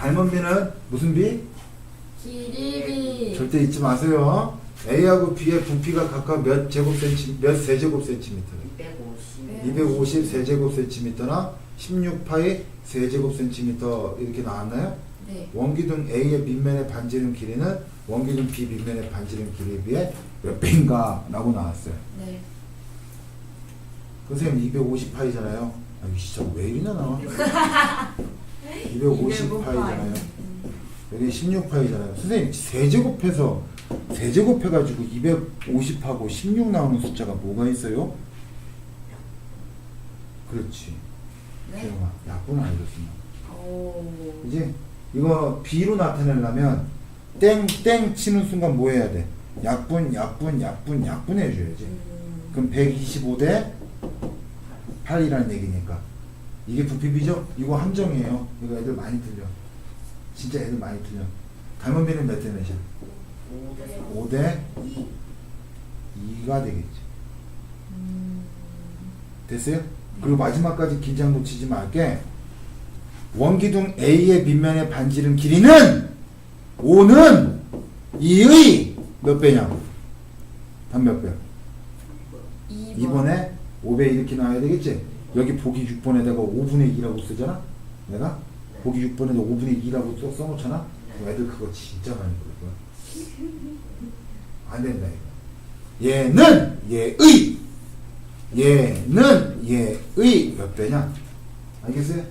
닮은 비는 무슨 비? 길이비 절대 잊지 마세요. A하고 B의 부피가 각각 몇 제곱센치, 몇 세제곱센티미터? 250. 250 세제곱센티미터나 16파이 세제곱센티미터 이렇게 나왔나요? 네 원기둥 A의 밑면의 반지름 길이는 원기둥 B 밑면의 반지름 길이에 비해 몇 배인가? 라고 나왔어요. 네. 선생님 250파이잖아요. 아, 이 진짜 왜 이리나 나와? 250파이잖아요. 여기 16파이잖아요. 선생님 세제곱해서 세제곱해가지고 250하고 16 나오는 숫자가 뭐가 있어요? 그렇지. 네. 태영아, 약분. 오 그지? 이거 B로 나타내려면 땡땡 치는 순간 뭐 해야 돼? 약분, 약분, 약분, 약분 해줘야지. 음, 그럼 125 대 8이라는 얘기니까. 이게 부피비죠? 이거 함정이에요. 이거 애들 많이 틀려. 진짜 애들 많이 틀려. 닮은 비는 몇 대 몇이야? 5대 2가 되겠지. 음, 됐어요? 그리고 마지막까지 긴장 놓치지 말게. 원기둥 A의 밑면의 반지름 길이는 5는 2의 몇 배냐고. 단몇 배? 2번 2번에 5배 이렇게 나와야 되겠지? 여기 보기 6번에다가 5분의 2라고 쓰잖아? 내가? 보기 6번에다 5분의 2라고 써, 써놓잖아? 애들 그거 진짜 많이 부를 거야. 안 된다, 이거. 얘는 얘의 얘는 얘의 몇 배냐? 알겠어요?